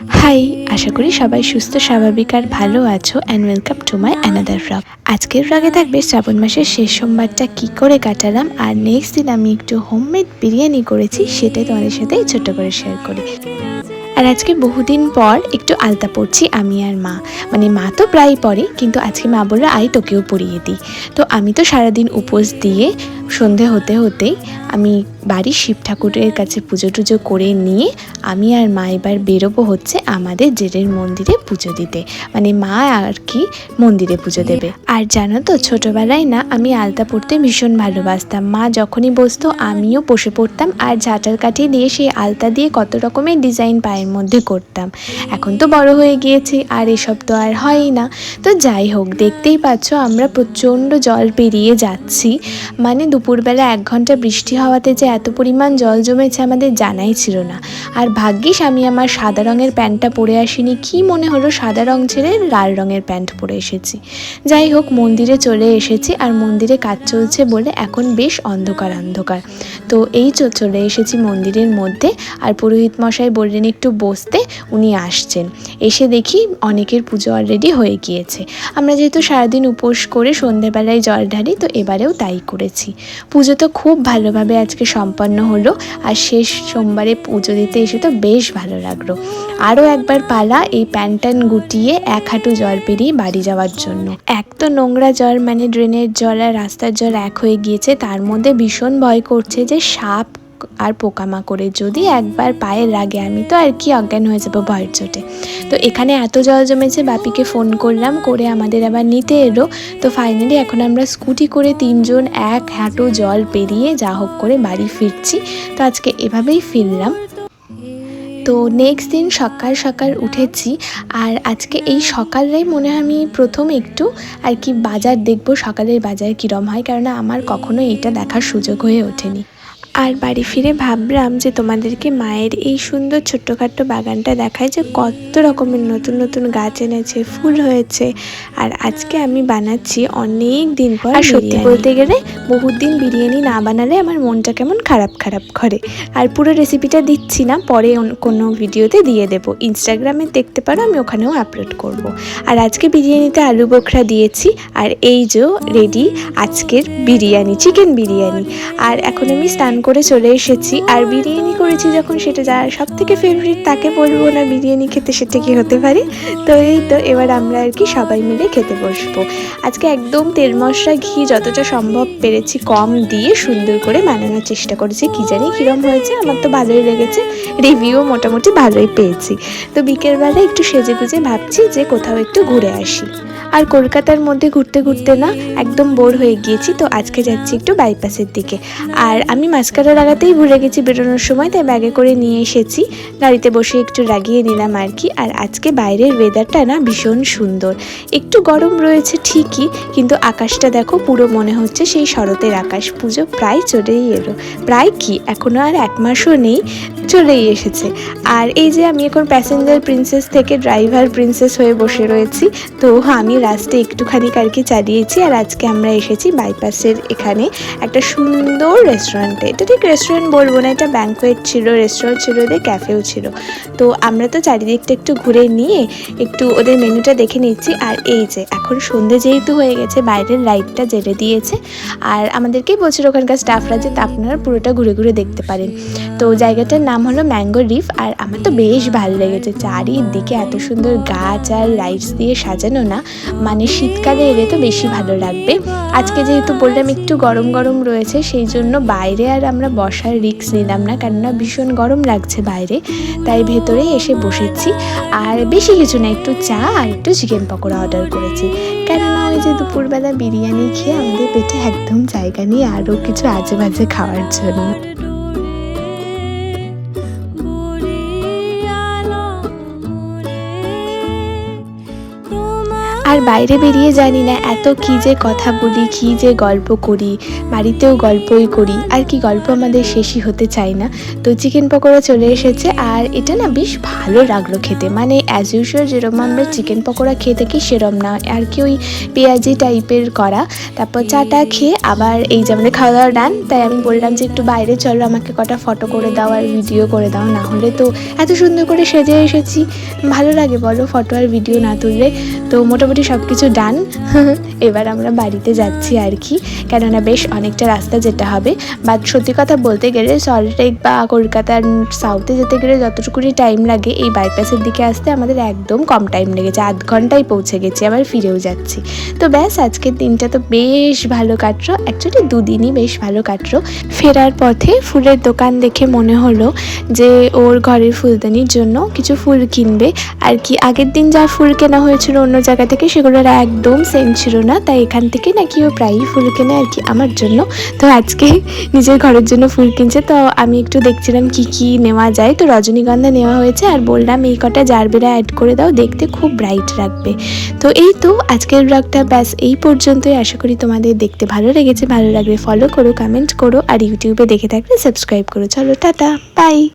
High, আশা করি সবাই সুস্থ, স্বাভাবিক আর ভালো আছো and welcome to my another vlog আজকের ভ্লগে থাকবে শ্রাবণ মাসের শেষ সোমবারটা কি করে কাটালাম, আর নেক্সট দিন আমি একটু হোমমেড বিরিয়ানি করেছি, সেটাই তোমাদের সাথে ছোট্ট করে শেয়ার করি। আর আজকে বহুদিন পর একটু আলতা পড়ছি আমি আর মা। মানে মা তো প্রায় পড়ে কিন্তু আজকে মা বলল আই তোকেও পড়িয়ে দিই। তো আমি তো সারাদিন উপোস দিয়ে সন্ধে হতে হতেই আমি বাড়ির শিব ঠাকুরের কাছে পুজো টুজো করে নিয়ে আমি আর মা এবার বেরোবো হচ্ছে আমাদের জেরের মন্দিরে পুজো দিতে। মানে মা আর কি মন্দিরে পুজো দেবে। আর জানো তো ছোটোবেলায় না আমি আলতা পড়তে ভীষণ ভালোবাসতাম। মা যখনই বসতো আমিও বসে পড়তাম আর ঝাঁটার কাঠি দিয়ে সেই আলতা দিয়ে কত রকমের ডিজাইন পায়ের মধ্যে করতাম। এখন তো বড় হয়ে গিয়েছি আর এসব তো আর হয়ই না। তো যাই হোক দেখতেই পাচ্ছ আমরা প্রচণ্ড জল পেরিয়ে যাচ্ছি। মানে দুপুরবেলা এক ঘণ্টা বৃষ্টি হওয়াতে যে এত পরিমাণ জল জমেছে আমাদের জানাই ছিল না। আর ভাগ্যিস আমি আমার সাদা রঙের প্যান্টটা পরে আসিনি, কি মনে হলো সাদা রং ছেড়ে লাল রঙের প্যান্ট পরে এসেছি। যাই হোক, মন্দিরে চলে এসেছি আর মন্দিরে কাজ চলছে বলে এখন বেশ অন্ধকার অন্ধকার তো এই তো চলে এসেছি মন্দিরের মধ্যে আর পুরোহিত মশাই বললেন একটু বসতে, উনি আসছেন। এসে দেখি অনেকের পুজো অলরেডি হয়ে গিয়েছে। আমরা যেহেতু সারাদিন উপোস করে সন্ধেবেলায় জল ঢালি, তো এবারেও তাই করেছি। পুজো তো খুব ভালোভাবে আজকে সম্পন্ন হলো আর শেষ সোমবারে পুজো দিতে এসে তো বেশ ভালো লাগল। আরও একবার পালা এই প্যান ট্যান গুটিয়ে এক হাঁটু জল পেরিয়ে বাড়ি যাওয়ার জন্য। এক তো নোংরা জল মানে ড্রেনের জল আর রাস্তার জল এক হয়ে গিয়েছে, তার মধ্যে ভীষণ ভয় করছে যে সাপ আর পোকামাকড়ে যদি একবার পায়ে লাগে আমি, তো আর কি অজ্ঞান হয়ে যাব ভয়ের চোটে। তো এখানে এত জল জমেছে, বাপিকে ফোন করলাম, করে আমাদের আবার নিতে এলো। তো ফাইনালি এখন আমরা স্কুটি করে তিনজন এক হাঁটু জল পেরিয়ে যা হোক করে বাড়ি ফিরছি। তো আজকে এভাবেই ফিরলাম। তো নেক্সট দিন সকাল সকাল উঠেছি, আর আজকে এই সকালেই মনে হয় আমি প্রথম একটু আর কি বাজার দেখব, সকালের বাজার কীরম হয় কারণ আমার কখনো এটা দেখার সুযোগ হয়ে ওঠেনি। আর বাড়ি ফিরে ভাবলাম যে তোমাদেরকে মায়ের এই সুন্দর ছোট্টখাট্ট বাগানটা দেখায় যে কত রকমের নতুন নতুন গাছ এনেছে ফুল হয়েছে। আর আজকে আমি বানাচ্ছি অনেক দিন পর আর সত্যি বলতে গেলে বহুত দিন বিরিয়ানি না বানালে আমার মনটা কেমন খারাপ খারাপ করে। আর পুরো রেসিপিটা দিচ্ছি না পরে কোনো ভিডিওতে দিয়ে দেব। ইনস্টাগ্রামে দেখতে পারো আমি ওখানেও আপলোড করব। আর আজকে বিরিয়ানিতে আলু বোখরা দিয়েছি আর এই যে রেডি আজকের বিরিয়ানি চিকেন বিরিয়ানি। আর এখন আমি স্নান করে চলে এসেছি। আর বিরিয়ানি করেছি যখন সেটা যার সব থেকে ফেভারিট তাকে বলব না বিরিয়ানি খেতে সেটা কি হতে পারে? তো এই তো, এবার আমরা আর কি সবাই মিলে খেতে বসবো। আজকে একদম তেল মশলা, ঘি যতটা সম্ভব পেরেছি কম দিয়ে সুন্দর করে বানানোর চেষ্টা করেছি। কি জানি কীরম হয়েছে, আমার তো ভালোই লেগেছে রিভিউ মোটামুটি ভালোই পেয়েছি। তো বিকেলবেলা একটু সেজে গুজে ভাবছি যে কোথাও একটু ঘুরে আসি। আর কলকাতার মধ্যে ঘুরতে ঘুরতে না একদম বোর হয়ে গিয়েছি, তো আজকে যাচ্ছি একটু বাইপাসের দিকে। আর আমি মাস্কারা লাগাতেই ভুলে গেছি বেরোনোর সময়, তাই ব্যাগে করে নিয়ে এসেছি। গাড়িতে বসে একটু লাগিয়ে নিলাম আর কি। আর আজকে বাইরের ওয়েদারটা না ভীষণ সুন্দর। একটু গরম রয়েছে ঠিকই, কিন্তু আকাশটা দেখো পুরো মনে হচ্ছে সেই শরতের আকাশ। পুজো প্রায় চলেই এলো। প্রায় কি? এখনও আর এক মাসও নেই, চলেই এসেছে। আর এই যে আমি এখন প্যাসেঞ্জার প্রিন্সেস থেকে ড্রাইভার প্রিন্সেস হয়ে বসে রয়েছি, তো আমি লাস্টে একটুখানি আর কি চালিয়েছি আর আজকে আমরা এসেছি বাইপাসের এখানে একটা সুন্দর রেস্টুরেন্টে এটা ঠিক রেস্টুরেন্ট বলব না, এটা ব্যাঙ্কোয়েট ছিল রেস্টুরেন্ট ছিল, ওদের ক্যাফেও ছিল। তো আমরা তো চারিদিকটা একটু ঘুরে নিয়ে একটু ওদের মেনুটা দেখে নিচ্ছি। আর এই যে, এখন সন্ধে যেহেতু হয়ে গেছে, বাইরের লাইটটা জেলে দিয়েছে। আর আমাদেরকেই বলছিল ওখানকার স্টাফরা যে আপনারা পুরোটা ঘুরে ঘুরে দেখতে পারেন। তো জায়গাটার নাম হলো ম্যাঙ্গো রিফ আর আমার তো বেশ ভালো লেগেছে। চারিদিকে এত সুন্দর গাছ আর লাইটস দিয়ে সাজানো না। মানে শীতকালে এলে তো বেশি ভালো লাগবে। আজকে যেহেতু বললাম একটু গরম গরম রয়েছে, সেই জন্য বাইরে আর আমরা বসার রিক্স নিলাম না, কেননা ভীষণ গরম লাগছে বাইরে। তাই ভেতরে এসে বসেছি। আর বেশি কিছু না, একটু চা আর একটু চিকেন পকোড়া অর্ডার করেছি। কেননা ওই যে দুপুরবেলা বিরিয়ানি খেয়ে আমাদের পেটে একদম জায়গা নিয়ে আরও কিছু আজে বাজে খাওয়ার জন্য। আর বাইরে বেরিয়ে জানি না এত কি যে কথা বলি, কি যে গল্প করি, বাড়িতেও গল্পই করি, আর কি গল্প আমাদের শেষই হতে চায় না। তো চিকেন পকোড়া চলে এসেছে, আর এটা না বেশ ভালো লাগল খেতে। মানে অ্যাজ ইউজুয়াল যেরকম আমরা চিকেন পকোড়া খেয়ে থাকি সেরম না। আর কি ওই পেঁয়াজি টাইপের করা, তারপর চাটা খেয়ে আবার এই যে আমাদের খাওয়া দাওয়া ডান তাই আমি বললাম যে একটু বাইরে চলো, আমাকে কটা ফটো করে দাও আর ভিডিও করে দাও। না হলে তো এত সুন্দর করে সেজে এসেছি। ভালো লাগে বলো ফটো আর ভিডিও না তুললে। তো মোটামুটি সব কিছু ডান এবার আমরা বাড়িতে যাচ্ছি আর কি। কেননা বেশ অনেকটা রাস্তা যেতে হবে। বাট সত্যি কথা বলতে গেলে সল্টলেক বা কলকাতার সাউথে যেতে গেলে যতটুকুনি টাইম লাগে, এই বাইপাসের দিকে আসতে আমাদের একদম কম টাইম লেগেছে। আধ ঘন্টায় পৌঁছে গেছি, আবার ফিরেও যাচ্ছি। তো ব্যাস, আজকের দিনটা তো বেশ ভালো কাটলো। অ্যাকচুয়ালি দুদিনই বেশ ভালো কাটলো। ফেরার পথে ফুলের দোকান দেখে মনে হলো যে ওর ঘরের ফুলদানির জন্য কিছু ফুল কিনবে। আর কি, আগের দিন যা ফুল কেনা হয়েছিল অন্য জায়গা থেকে সেগুলোর একদম সেম ছিল না। তাই এখান থেকে নাকি ও প্রায়ই ফুল কেনে আর কি আমার জন্য। তো আজকে নিজের ঘরের জন্য ফুল কিনছে। তো আমি একটু দেখছিলাম কি কি নেওয়া যায়। তো রজনীগন্ধা নেওয়া হয়েছে আর বললাম, এই কটা জারবেরা অ্যাড করে দাও, দেখতে খুব ব্রাইট রাখবে তো এই তো আজকের ব্লগটা ব্যাস, এই পর্যন্তই। আশা করি তোমাদের দেখতে ভালো লেগেছে। ভালো লাগলে ফলো করো কমেন্ট করো, আর ইউটিউবে দেখে থাকলে সাবস্ক্রাইব করো। চলো, টাটা বাই